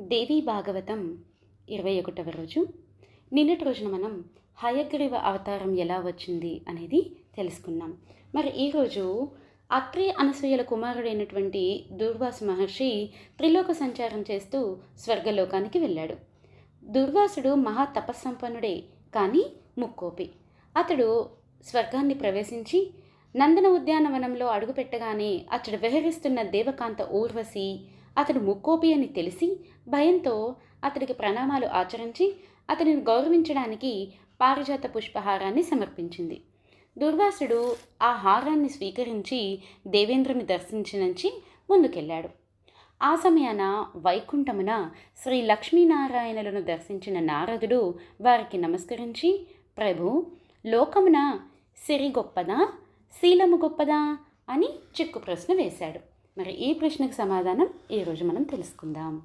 దేవీ భాగవతం ఇరవై ఒకటవ రోజు. నిన్నటి రోజున మనం హయగ్రీవ అవతారం ఎలా వచ్చింది అనేది తెలుసుకున్నాం. మరి ఈరోజు అత్రి అనసూయల కుమారుడైనటువంటి దుర్వాసు మహర్షి త్రిలోక సంచారం చేస్తూ స్వర్గలోకానికి వెళ్ళాడు. దుర్వాసుడు మహా తపస్సంపన్నుడే కానీ ముక్కోపి. అతడు స్వర్గాన్ని ప్రవేశించి నందన ఉద్యానవనంలో అడుగుపెట్టగానే అతడు విహరిస్తున్న దేవకాంత ఊర్వశి అతడు ముక్కోపి అని తెలిసి భయంతో అతడికి ప్రణామాలు ఆచరించి అతనిని గౌరవించడానికి పారిజాత పుష్పహారాన్ని సమర్పించింది. దుర్వాసుడు ఆ హారాన్ని స్వీకరించి దేవేంద్రుని దర్శించినంచి ముందుకెళ్ళాడు. ఆ సమయాన వైకుంఠమున శ్రీ లక్ష్మీనారాయణులను దర్శించిన నారదుడు వారికి నమస్కరించి ప్రభు లోకమున సిరి గొప్పదా శీలము గొప్పదా? అని చిక్కు ప్రశ్న వేశాడు. మరి ఈ ప్రశ్నకు సమాధానం ఈరోజు మనం తెలుసుకుందాం.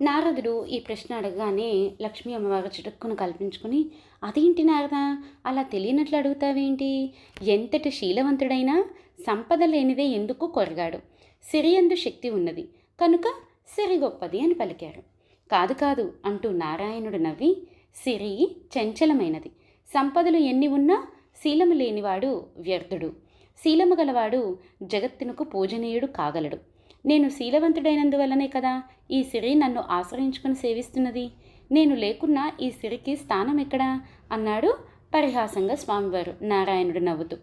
నారదుడు ఈ ప్రశ్న అడగగానే లక్ష్మీ అమ్మవారు చిటుక్కును కల్పించుకుని అదేంటి నారద? అలా తెలియనట్లు అడుగుతావేంటి? ఎంతటి శీలవంతుడైనా సంపద లేనిదే ఎందుకు కొరగాడు? సిరియందు శక్తి ఉన్నది కనుక సిరి గొప్పది అని పలికారు. కాదు కాదు అంటూ నారాయణుడు నవ్వి సిరి చంచలమైనది. సంపదలు ఎన్ని ఉన్నా శీలము లేనివాడు వ్యర్థుడు. శీలము గలవాడు జగత్తునకు పూజనీయుడు కాగలడు. నేను శీలవంతుడైనందువల్లనే కదా ఈ సిరి నన్ను ఆశ్రయించుకుని సేవిస్తున్నది. నేను లేకున్నా ఈ సిరికి స్థానం ఎక్కడా? అన్నాడు పరిహాసంగా స్వామివారు నారాయణుడు నవ్వుతూ.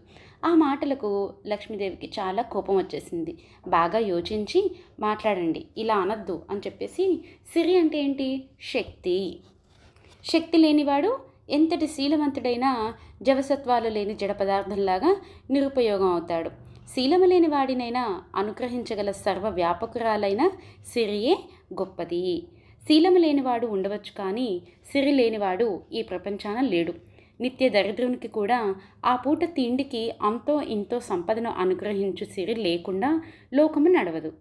ఆ మాటలకు లక్ష్మీదేవికి చాలా కోపం వచ్చేసింది. బాగా యోచించి మాట్లాడండి ఇలా అనద్దు అని చెప్పేసి సిరి అంటే ఏంటి? శక్తి. శక్తి లేనివాడు ఎంతటి శీలవంతుడైనా జవసత్వాలు లేని జడ పదార్థంలాగా నిరుపయోగం అవుతాడు. శీలము లేని వాడినైనా అనుగ్రహించగల సర్వ వ్యాపకురాలైన సిరియే గొప్పది. శీలము లేనివాడు ఉండవచ్చు కానీ సిరి లేనివాడు ఈ ప్రపంచాన లేడు. నిత్య దరిద్రునికి కూడా ఆ పూట తిండికి అంతో ఇంతో సంపదను అనుగ్రహించు సిరి లేకుండా లోకము నడవదు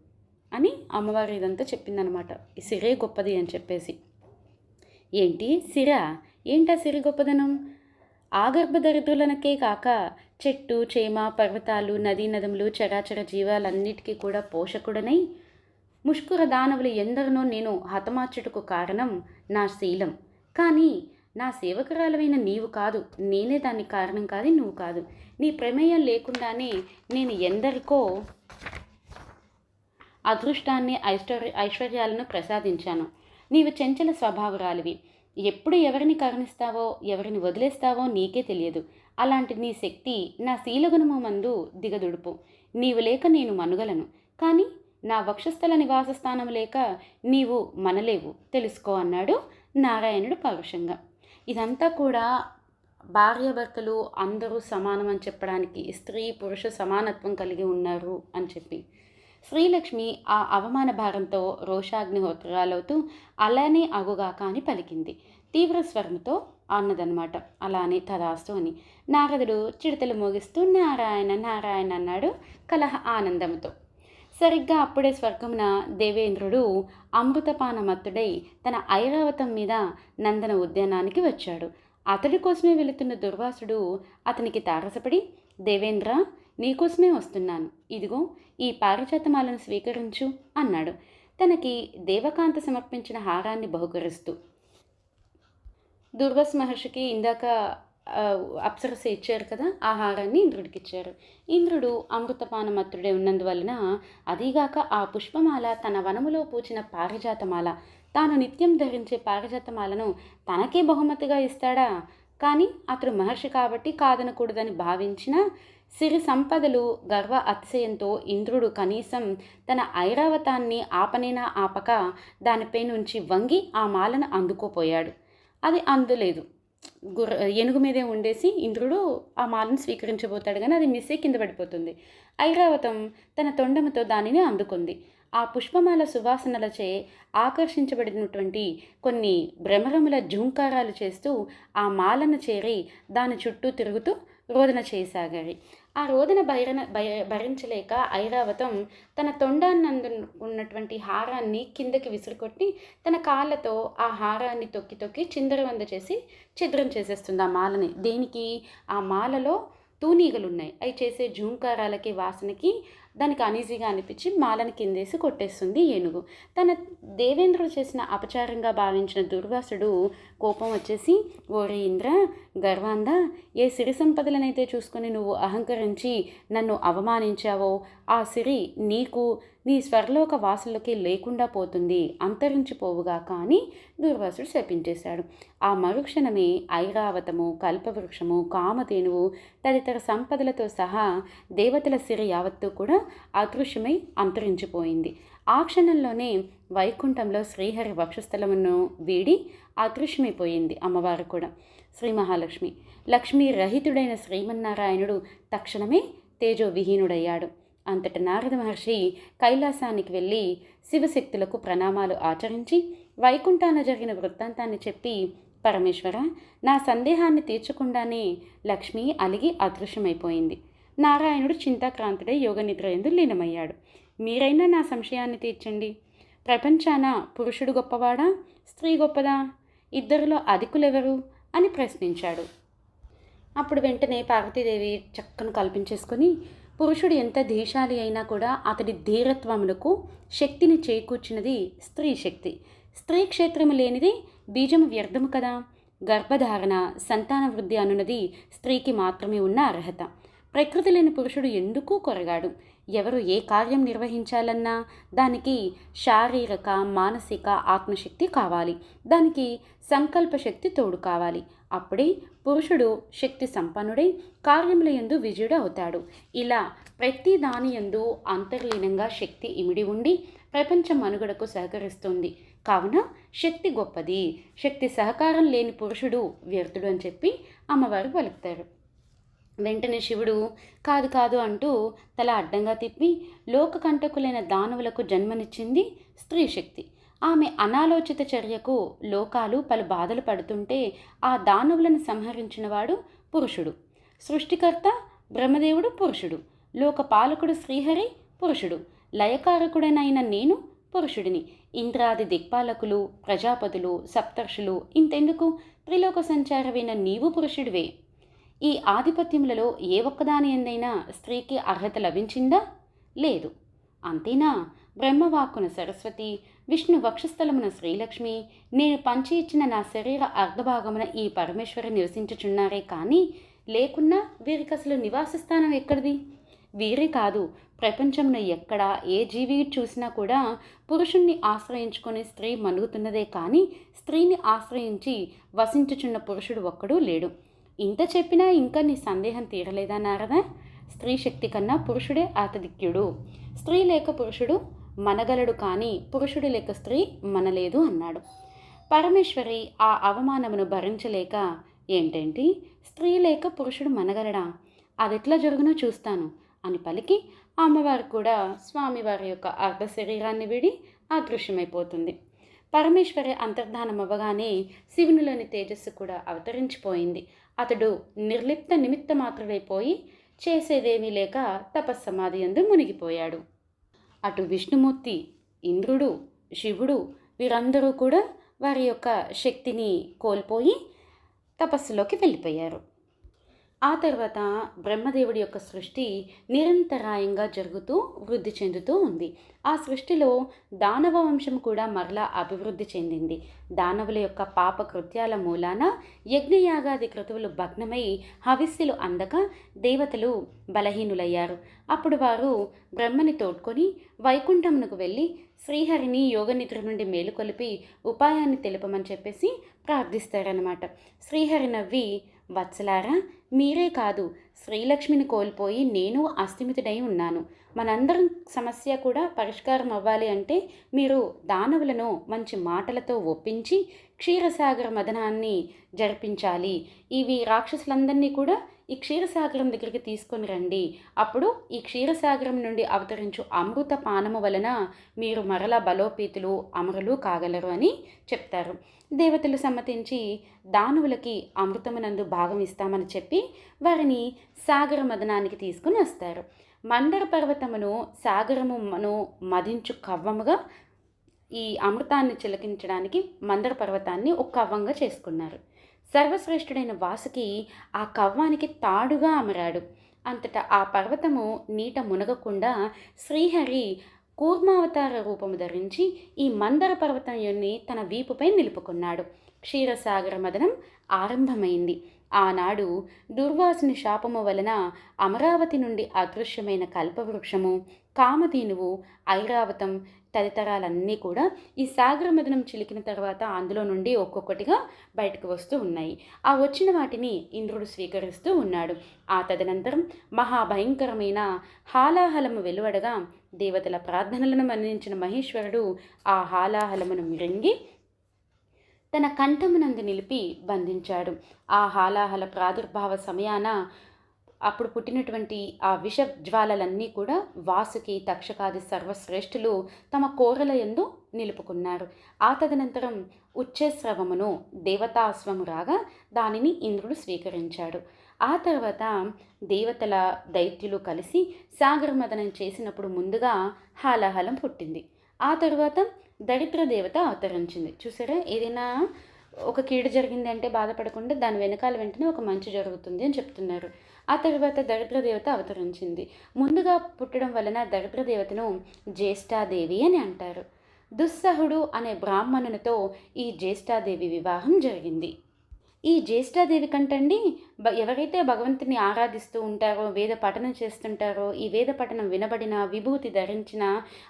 అని అమ్మవారు ఇదంతా చెప్పిందనమాట. సిరే గొప్పది అని చెప్పేసి. ఏంటి? సిరా? ఏంటా సిరి గొప్పదనం? ఆగర్భ దరిద్రులనకే కాక చెట్టు చేమ పర్వతాలు నదీ నదములు చరాచర జీవాలన్నిటికీ కూడా పోషకుడనై ముష్కుర దానవులు ఎందరినో నేను హతమార్చుటకు కారణం నా శీలం. కానీ నా సేవకురాలమైన నీవు కాదు. నేనే దానికి కారణం కాదు నువ్వు కాదు. నీ ప్రమేయం లేకుండానే నేను ఎందరికో అదృష్టాన్ని ఐశ్వర్య ఐశ్వర్యాలను ప్రసాదించాను. నీవు చెంచల స్వభావరాలివి. ఎప్పుడు ఎవరిని కరుణిస్తావో ఎవరిని వదిలేస్తావో నీకే తెలియదు. అలాంటి నీ శక్తి నా శీలగుణము మందు దిగదుడుపు. నీవు లేక నేను మనుగలను. కానీ నా వక్షస్థల నివాస స్థానం లేక నీవు మనలేవు. తెలుసుకో అన్నాడు నారాయణుడు పౌరుషంగా. ఇదంతా కూడా భార్యాభర్తలు అందరూ సమానం అని చెప్పడానికి స్త్రీ పురుష సమానత్వం కలిగి ఉన్నారు అని చెప్పి. శ్రీలక్ష్మి ఆ అవమాన భారంతో రోషాగ్నిహోత్రాలవుతూ అలానే అగుగాక అని పలికింది. తీవ్ర స్వరంతో అన్నదనమాట అలానే తదాస్తు అని. నారదుడు చిడతలు మోగిస్తూ నారాయణ నారాయణ అన్నాడు కలహ ఆనందంతో సరిగ్గా అప్పుడే స్వర్గమున దేవేంద్రుడు అమృతపానమత్తుడై తన ఐరావతం మీద నందన ఉద్యానానికి వచ్చాడు. అతడి కోసమే వెళుతున్న దుర్వాసుడు అతనికి తారసపడి దేవేంద్ర నీకోసమే వస్తున్నాను. ఇదిగో ఈ పారిజాతమాలను స్వీకరించు అన్నాడు. తనకి దేవకాంత సమర్పించిన హారాన్ని బహుకరిస్తూ. దుర్వాస్ మహర్షికి ఇందాక అప్సరస ఇచ్చారు కదా ఆ హారాన్ని ఇంద్రుడికి ఇచ్చారు. ఇంద్రుడు అమృతపానమత్తుడే ఉన్నందువలన అదీగాక ఆ పుష్పమాల తన వనములో పూచిన పారిజాతమాల. తాను నిత్యం ధరించే పారిజాతమాలను తనకే బహుమతిగా ఇస్తాడా? కానీ అతడు మహర్షి కాబట్టి కాదనకూడదని భావించిన సిరి సంపదలు గర్వ అతిశయంతో ఇంద్రుడు కనీసం తన ఐరావతాన్ని ఆపనేనా ఆపక దానిపై నుంచి వంగి ఆ మాలను అందుకోపోయాడు. అది అందలేదు. గుర్ర ఏనుగు మీదే ఉండేసి ఇంద్రుడు ఆ మాలను స్వీకరించబోతాడు కానీ అది మిస్సే కింద పడిపోతుంది. ఐరావతం తన తొండముతో దానిని అందుకుంది. ఆ పుష్పమాల సువాసనలచే ఆకర్షించబడినటువంటి కొన్ని భ్రమరముల జూంకారాలు చేస్తూ ఆ మాలను చేరి దాని చుట్టూ తిరుగుతూ రోదన చేయసాగాయి. ఆ రోదన భైరన భయ భరించలేక ఐరావతం తన తొండాన్నందు ఉన్నటువంటి హారాన్ని కిందకి విసురుకొట్టి తన కాళ్ళతో ఆ హారాన్ని తొక్కి తొక్కి చిందరవంద చేసి ఛిద్రం చేసేస్తుంది ఆ మాలని. దేనికి? ఆ మాలలో తూనీగలు ఉన్నాయి అవి చేసే జూంకారాలకి వాసనకి దానికి అనీజీగా అనిపించి మాలను కిందేసి కొట్టేస్తుంది ఏనుగు. తన దేవేంద్రుడు చేసిన అపచారంగా భావించిన దుర్వాసుడు కోపం వచ్చేసి ఓరి ఇంద్ర గర్వాంద ఏ సిరి సంపదలనైతే చూసుకొని నువ్వు అహంకరించి నన్ను అవమానించావో ఆ సిరి నీకు నీ స్వర్లోక వాసులకి లేకుండా పోతుంది అంతరించిపోవుగా. కానీ దుర్వాసుడు శపించేశాడు. ఆ మరుక్షణమే ఐరావతము కల్పవృక్షము కామధేనువు తదితర సంపదలతో సహా దేవతల సిరి యావత్తు కూడా అదృశ్యమై అంతరించిపోయింది. ఆ క్షణంలోనే వైకుంఠంలో శ్రీహరి వక్షస్థలమును వీడి అదృశ్యమైపోయింది అమ్మవారు కూడా. శ్రీ మహాలక్ష్మి లక్ష్మీ రహితుడైన శ్రీమన్నారాయణుడు తక్షణమే తేజోవిహీనుడయ్యాడు. అంతట నారద మహర్షి కైలాసానికి వెళ్ళి శివశక్తులకు ప్రణామాలు ఆచరించి వైకుంఠాన జరిగిన వృత్తాంతాన్ని చెప్పి పరమేశ్వర నా సందేహాన్ని తీర్చకుండానే లక్ష్మి అలిగి అదృశ్యమైపోయింది. నారాయణుడు చింతాక్రాంతుడై యోగ నిద్ర ఎందు లీనమయ్యాడు. మీరైనా నా సంశయాన్ని తీర్చండి. ప్రపంచాన పురుషుడు గొప్పవాడా? స్త్రీ గొప్పదా? ఇద్దరిలో అధికులెవరు? అని ప్రశ్నించాడు. అప్పుడు వెంటనే పార్వతీదేవి చక్కను కల్పించేసుకొని పురుషుడు ఎంత దేశాలి అయినా కూడా అతడి ధీరత్వములకు శక్తిని చేకూర్చినది స్త్రీ శక్తి. స్త్రీ క్షేత్రము లేనిది బీజము వ్యర్థము కదా? గర్భధారణ సంతాన వృద్ధి అనున్నది స్త్రీకి మాత్రమే ఉన్న అర్హత. ప్రకృతి లేని పురుషుడు ఎందుకు కొరగాడు? ఎవరు ఏ కార్యం నిర్వహించాలన్నా దానికి శారీరక మానసిక ఆత్మశక్తి కావాలి. దానికి సంకల్ప శక్తి తోడు కావాలి. అప్పుడే పురుషుడు శక్తి సంపన్నుడై కార్యముల ఎందు విజయుడు అవుతాడు. ఇలా ప్రతి దాని యందు అంతర్లీనంగా శక్తి ఇమిడి ఉండి ప్రపంచ మనుగడకు సహకరిస్తుంది. కావున శక్తి గొప్పది. శక్తి సహకారం లేని పురుషుడు వ్యర్థుడు అని చెప్పి అమ్మవారు పలుకుతారు. వెంటనే శివుడు కాదు కాదు అంటూ తల అడ్డంగా తిప్పి లోకకంటకులైన దానవులకు జన్మనిచ్చింది స్త్రీ శక్తి ఆమె అనాలోచిత చర్యకు లోకాలు పలు బాధలు పడుతుంటే ఆ దానవులను సంహరించినవాడు పురుషుడు. సృష్టికర్త బ్రహ్మదేవుడు పురుషుడు. లోకపాలకుడు శ్రీహరి పురుషుడు. లయకారకుడనైన నేను పురుషుడిని. ఇంద్రాది దిక్పాలకులు ప్రజాపతులు సప్తర్షులు ఇంతెందుకు? త్రిలోక సంచారమైన నీవు పురుషుడివే. ఈ ఆధిపత్యములలో ఏ ఒక్కదాని ఎందైనా స్త్రీకి అర్హత లభించిందా? లేదు. అంతేనా? బ్రహ్మవాక్కున సరస్వతి విష్ణు వక్షస్థలమున శ్రీలక్ష్మి నేను పంచి ఇచ్చిన నా శరీర అర్ధభాగమున ఈ పరమేశ్వరి నివసించుచున్నారే కానీ లేకున్నా వీరికి అసలు నివాస స్థానం ఎక్కడిది? వీరే కాదు ప్రపంచంలో ఎక్కడ ఏ జీవి చూసినా కూడా పురుషుణ్ణి ఆశ్రయించుకొని స్త్రీ మనుగుతున్నదే కానీ స్త్రీని ఆశ్రయించి వసించుచున్న పురుషుడు ఒక్కడూ లేడు. ఇంత చెప్పినా ఇంకా నీ సందేహం తీరలేదా నారదా? స్త్రీ శక్తి కన్నా పురుషుడే ఆతదిక్యుడు స్త్రీ లేక పురుషుడు మనగలడు కానీ పురుషుడు లేక స్త్రీ మనలేదు అన్నాడు. పరమేశ్వరి ఆ అవమానమును భరించలేక ఏంటేంటి? స్త్రీ లేక పురుషుడు మనగలడా? అదెట్లా జరుగునో చూస్తాను అని పలికి అమ్మవారు కూడా స్వామివారి యొక్క అర్ధ శరీరాన్ని విడి అదృశ్యమైపోతుంది. పరమేశ్వరి అంతర్ధానం అవ్వగానే శివునిలోని తేజస్సు కూడా అవతరించిపోయింది. అతడు నిర్లిప్త నిమిత్త మాత్రుడైపోయి చేసేదేమీ లేక తపస్సమాధి ఎందు మునిగిపోయాడు. అటు విష్ణుమూర్తి ఇంద్రుడు శివుడు వీరందరూ కూడా వారి యొక్క శక్తిని కోల్పోయి తపస్సులోకి వెళ్ళిపోయారు. ఆ తర్వాత బ్రహ్మదేవుడి యొక్క సృష్టి నిరంతరాయంగా జరుగుతూ వృద్ధి చెందుతూ ఉంది. ఆ సృష్టిలో దానవ వంశం కూడా మరలా అభివృద్ధి చెందింది. దానవుల యొక్క పాప కృత్యాల మూలాన యజ్ఞయాగాది క్రతువులు భగ్నమై హవిస్సులు అందక దేవతలు బలహీనులయ్యారు. అప్పుడు వారు బ్రహ్మని తోడ్కొని వైకుంఠమునకు వెళ్ళి శ్రీహరిని యోగనిద్ర నుండి మేలుకొలిపి ఉపాయాన్ని తెలుపమని చెప్పేసి ప్రార్థిస్తారనమాట శ్రీహరి నవ్వి వత్సలారా మీరే కాదు. శ్రీలక్ష్మిని కోల్పోయి నేను అస్థిమితుడై ఉన్నాను. మనందరం సమస్య కూడా పరిష్కారం అవ్వాలి అంటే మీరు దానవులను మంచి మాటలతో ఒప్పించి క్షీరసాగర మదనాన్ని జరిపించాలి. ఇవి రాక్షసులందరినీ కూడా ఈ క్షీరసాగరం దగ్గరికి తీసుకొని రండి. అప్పుడు ఈ క్షీరసాగరం నుండి అవతరించు అమృత పానము వలన మీరు మరల బలోపేతులు అమరులు కాగలరు అని చెప్తారు. దేవతలు సమ్మతించి దానవులకి అమృతమునందు భాగం ఇస్తామని చెప్పి వారిని సాగర మదనానికి తీసుకుని వస్తారు. మందర పర్వతమును సాగరమును మదించు కవ్వముగా ఈ అమృతాన్ని చిలకించడానికి మందర పర్వతాన్ని ఒక కవ్వంగా చేసుకున్నారు. సర్వశ్రేష్ఠుడైన వాసుకి ఆ కవ్వానికి తాడుగా అమరాడు. అంతటా ఆ పర్వతము నీట మునగకుండా శ్రీహరి కూర్మావతార రూపము ధరించి ఈ మందర పర్వతం యొన్ని తన వీపుపై నిలుపుకున్నాడు. క్షీరసాగర మదనం ఆరంభమైంది. ఆనాడు దుర్వాసుని శాపము వలన అమరావతి నుండి అదృశ్యమైన కల్పవృక్షము కామధేనువు ఐరావతం తదితరాలన్నీ కూడా ఈ సాగర మదనం చిలికిన తర్వాత అందులో నుండి ఒక్కొక్కటిగా బయటకు వస్తూ ఉన్నాయి. ఆ వచ్చిన వాటిని ఇంద్రుడు స్వీకరిస్తూ ఉన్నాడు. ఆ తదనంతరం మహాభయంకరమైన హాలాహలము వెలువడగా దేవతల ప్రార్థనలను మన్నించిన మహేశ్వరుడు ఆ హాలాహలమును మిరింగి తన కంఠమునందు నిలిపి బంధించాడు. ఆ హాలాహల ప్రాదుర్భావ సమయాన అప్పుడు పుట్టినటువంటి ఆ విష జ్వాలలన్నీ కూడా వాసుకి తక్షకాది సర్వశ్రేష్ఠులు తమ కోరల ఎందు నిలుపుకున్నారు. ఆ తదనంతరం ఉచ్చేస్రవమును దేవతాశ్వము రాగా దానిని ఇంద్రుడు స్వీకరించాడు. ఆ తర్వాత దేవతల దైత్యులు కలిసి సాగరమదనం చేసినప్పుడు ముందుగా హాలాహలం పుట్టింది. ఆ తర్వాత దరిద్ర దేవత అవతరించింది. చూసారా? ఏదైనా ఒక కీడు జరిగింది అంటే బాధపడకుండా దాని వెనకాల వెంటనే ఒక మంచి జరుగుతుంది అని చెప్తున్నారు. ఆ తర్వాత దరిద్ర దేవత అవతరించింది. ముందుగా పుట్టడం వలన దరిద్ర దేవతను జ్యేష్ఠాదేవి అని అంటారు. దుస్సహుడు అనే బ్రాహ్మణునితో ఈ జ్యేష్ఠాదేవి వివాహం జరిగింది. ఈ జ్యేష్ఠాదేవి కంటండి బ ఎవరైతే భగవంతుని ఆరాధిస్తూ ఉంటారో వేద పఠనం చేస్తుంటారో ఈ వేద పఠనం వినబడిన విభూతి ధరించిన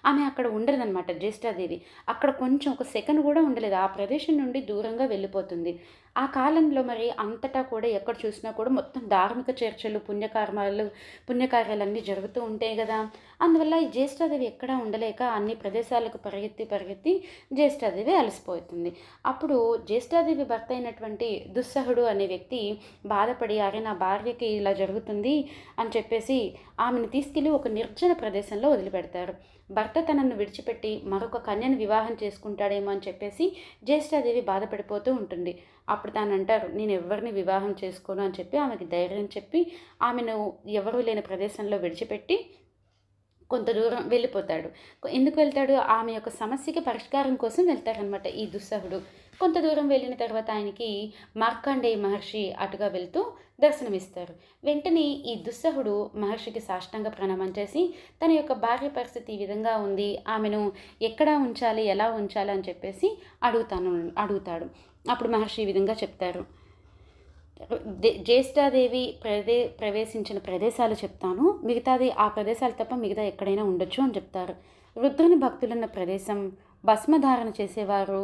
ఆమె అక్కడ ఉండదన్నమాట జ్యేష్ఠాదేవి. అక్కడ కొంచెం ఒక సెకండ్ కూడా ఉండలేదు. ఆ ప్రదేశం నుండి దూరంగా వెళ్ళిపోతుంది. ఆ కాలంలో మరి అంతటా కూడా ఎక్కడ చూసినా కూడా మొత్తం ధార్మిక చర్చలు పుణ్యకర్మాలు పుణ్యకార్యాలన్నీ జరుగుతూ ఉంటాయి కదా. అందువల్ల ఈ జ్యేష్ఠాదేవి ఎక్కడా ఉండలేక అన్ని ప్రదేశాలకు పరిగెత్తి పరిగెత్తి జ్యేష్ఠాదేవి అలసిపోతుంది. అప్పుడు జ్యేష్ఠాదేవి భర్త అయినటువంటి దుస్సహుడు అనే వ్యక్తి బాధపడి అరే నా భార్యకి ఇలా జరుగుతుంది అని చెప్పేసి ఆమెను తీసుకెళ్ళి ఒక నిర్జన ప్రదేశంలో వదిలిపెడతారు. భర్త తనను విడిచిపెట్టి మరొక కన్యను వివాహం చేసుకుంటాడేమో అని చెప్పేసి జ్యేష్ఠాదేవి బాధపడిపోతూ ఉంటుంది. అప్పుడు తాను అంటారు నేను ఎవరిని వివాహం చేసుకోను అని చెప్పి ఆమెకి ధైర్యం చెప్పి ఆమెను ఎవరూ లేని ప్రదేశంలో విడిచిపెట్టి కొంత దూరం వెళ్ళిపోతాడు. ఎందుకు వెళ్తాడు? ఆమె యొక్క సమస్యకి పరిష్కారం కోసం వెళ్తారనమాట ఈ దుస్సహుడు. కొంత దూరం వెళ్ళిన తర్వాత ఆయనకి మార్కండేయ మహర్షి అటుగా వెళ్తూ దర్శనమిస్తారు. వెంటనే ఈ దుస్సహుడు మహర్షికి సాష్టంగా ప్రణామం చేసి తన యొక్క భార్య పరిస్థితి ఈ విధంగా ఉంది ఆమెను ఎక్కడ ఉంచాలి ఎలా ఉంచాలి అని చెప్పేసి అడుగుతాను అడుగుతాడు. అప్పుడు మహర్షి ఈ విధంగా చెప్తారు. జ్యేష్ఠాదేవి ప్రదే ప్రవేశించిన ప్రదేశాలు చెప్తాను. మిగతాది ఆ ప్రదేశాలు తప్ప మిగతా ఎక్కడైనా ఉండొచ్చు అని చెప్తారు. రుద్రుని భక్తులున్న ప్రదేశం భస్మధారణ చేసేవారు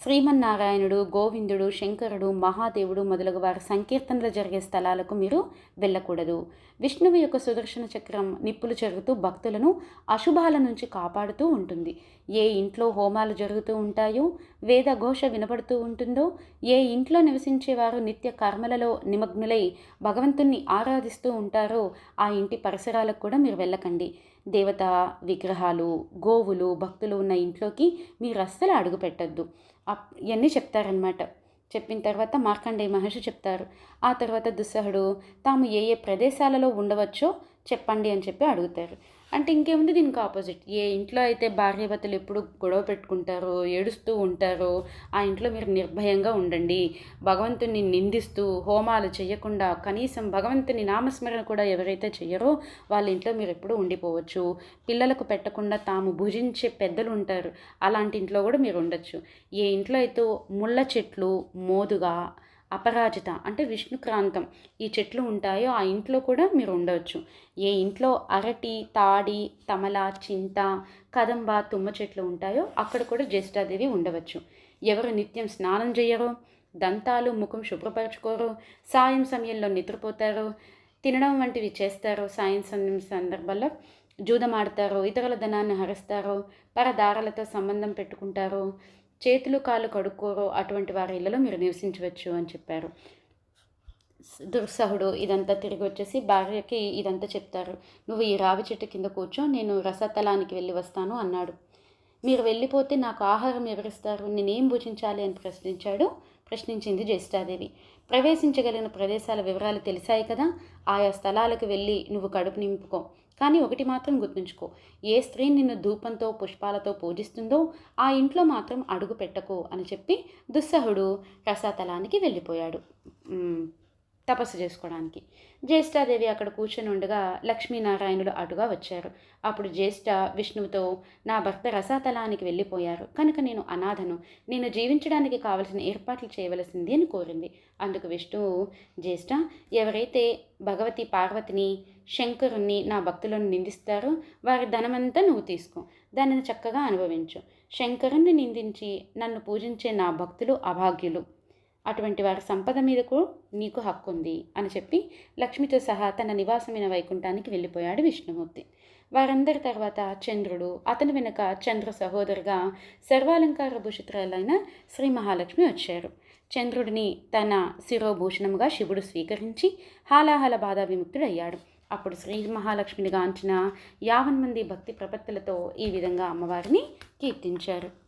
శ్రీమన్నారాయణుడు గోవిందుడు శంకరుడు మహాదేవుడు మొదలగు వారి సంకీర్తనలు జరిగే స్థలాలకు మీరు వెళ్ళకూడదు. విష్ణువు యొక్క సుదర్శన చక్రం నిప్పులు జరుగుతూ భక్తులను అశుభాల నుంచి కాపాడుతూ ఉంటుంది. ఏ ఇంట్లో హోమాలు జరుగుతూ ఉంటాయో వేద ఘోష వినపడుతూ ఉంటుందో ఏ ఇంట్లో నివసించేవారు నిత్య కర్మలలో నిమగ్నులై భగవంతుణ్ణి ఆరాధిస్తూ ఉంటారో ఆ ఇంటి పరిసరాలకు కూడా మీరు వెళ్ళకండి. దేవత విగ్రహాలు గోవులు భక్తులు ఉన్న ఇంట్లోకి మీరు అస్సలు అడుగు పెట్టద్దు. ఇవన్నీ చెప్తారనమాట చెప్పిన తర్వాత మార్కండేయ మహర్షి చెప్తారు ఆ తర్వాత దుస్సహుడు తాము ఏ ఏ ప్రదేశాలలో ఉండవచ్చో చెప్పండి అని చెప్పి అడుగుతారు. అంటే ఇంకేముంది దీనికి ఆపోజిట్? ఏ ఇంట్లో అయితే భార్యాభర్తలు ఎప్పుడు గొడవ పెట్టుకుంటారో ఏడుస్తూ ఉంటారో ఆ ఇంట్లో మీరు నిర్భయంగా ఉండండి. భగవంతుని నిందిస్తూ హోమాలు చేయకుండా కనీసం భగవంతుని నామస్మరణ కూడా ఎవరైతే చేయరో వాళ్ళ ఇంట్లో మీరు ఎప్పుడు ఉండిపోవచ్చు. పిల్లలకు పెట్టకుండా తాము భుజించే పెద్దలు ఉంటారు. అలాంటి ఇంట్లో కూడా మీరు ఉండొచ్చు. ఏ ఇంట్లో అయితే ముళ్ళ చెట్లు మోదుగా అపరాజిత అంటే విష్ణుక్రాంతం. ఈ చెట్లు ఉంటాయో ఆ ఇంట్లో కూడా మీరు ఉండవచ్చు ఏ ఇంట్లో అరటి తాడి తమల చింత కదంబ తుమ్మ చెట్లు ఉంటాయో అక్కడ కూడా జ్యేష్ఠాదేవి ఉండవచ్చు. ఎవరు నిత్యం స్నానం చేయరో దంతాలు ముఖం శుభ్రపరచుకోరు సాయం సమయంలో నిద్రపోతారు తినడం వంటివి చేస్తారు సాయం సమయం సందర్భంలో జూదమాడతారో ఇతరుల ధనాన్ని హరిస్తారు పరదారాలతో సంబంధం పెట్టుకుంటారో చేతులు కాళ్ళు కడుక్కోరు అటువంటి వారి ఇళ్ళలో మీరు నివసించవచ్చు అని చెప్పారు. దుర్సహుడు ఇదంతా తిరిగి వచ్చేసి భార్యకి ఇదంతా చెప్తారు. నువ్వు ఈ రావి చెట్టు కింద కూర్చో నేను రసతలానికి వెళ్ళి వస్తాను అన్నాడు. మీరు వెళ్ళిపోతే నాకు ఆహారం ఎవరిస్తారు? నేనేం భుజించాలి? అని ప్రశ్నించాడు. ప్రశ్నించింది జ్యేష్ఠాదేవి. ప్రవేశించగలిగిన ప్రదేశాల వివరాలు తెలిసాయి కదా. ఆయా స్థలాలకు వెళ్ళి నువ్వు కడుపు నింపుకో. కానీ ఒకటి మాత్రం గుర్తుంచుకో. ఏ స్త్రీ నిన్ను ధూపంతో పుష్పాలతో పూజిస్తుందో ఆ ఇంట్లో మాత్రం అడుగు పెట్టకు అని చెప్పి దుస్సహుడు రసాతలానికి వెళ్ళిపోయాడు. తపస్సు చేసుకోవడానికి. జ్యేష్ఠాదేవి అక్కడ కూర్చొని ఉండగా లక్ష్మీనారాయణులు అటుగా వచ్చారు. అప్పుడు జ్యేష్ఠ విష్ణువుతో నా భర్త రసాతలానికి వెళ్ళిపోయారు. కనుక నేను అనాథను. నేను జీవించడానికి కావలసిన ఏర్పాట్లు చేయవలసింది అని కోరింది. అందుకు విష్ణువు జ్యేష్ఠ ఎవరైతే భగవతి పార్వతిని శంకరుణ్ణి నా భక్తులను నిందిస్తారో వారి ధనమంతా నువ్వు తీసుకో. దానిని చక్కగా అనుభవించు. శంకరుణ్ణి నిందించి నన్ను పూజించే నా భక్తులు అభాగ్యులు. అటువంటి వారి సంపద మీదకు నీకు హక్కు ఉంది అని చెప్పి లక్ష్మితో సహా తన నివాసమైన వైకుంఠానికి వెళ్ళిపోయాడు విష్ణుమూర్తి. వారందరి తర్వాత చంద్రుడు అతని వెనుక చంద్ర సహోదరుగా సర్వాలంకార భూషితురాలైన శ్రీ మహాలక్ష్మి వచ్చారు. చంద్రుడిని తన శిరోభూషణముగా శివుడు స్వీకరించి హాలాహల బాధా విముక్తుడయ్యాడు. అప్పుడు శ్రీ మహాలక్ష్మిని గాంచిన యావన్ మంది భక్తి ప్రపత్తులతో ఈ విధంగా అమ్మవారిని కీర్తించారు.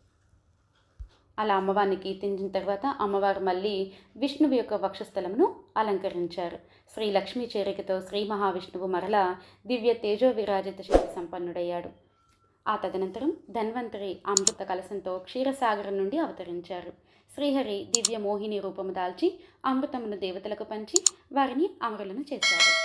అలా అమ్మవారిని కీర్తించిన తర్వాత అమ్మవారు మళ్ళీ విష్ణువు యొక్క వక్షస్థలమును అలంకరించారు. శ్రీ లక్ష్మీ చేరికతో శ్రీ మహావిష్ణువు మరలా దివ్య తేజో విరాజిత శక్తి సంపన్నుడయ్యాడు. ఆ తదనంతరం ధన్వంతరి అమృత కలశంతో క్షీరసాగరం నుండి అవతరించారు. శ్రీహరి దివ్య మోహిని రూపము దాల్చి అమృతమును దేవతలకు పంచి వారిని అమరులను చేశారు.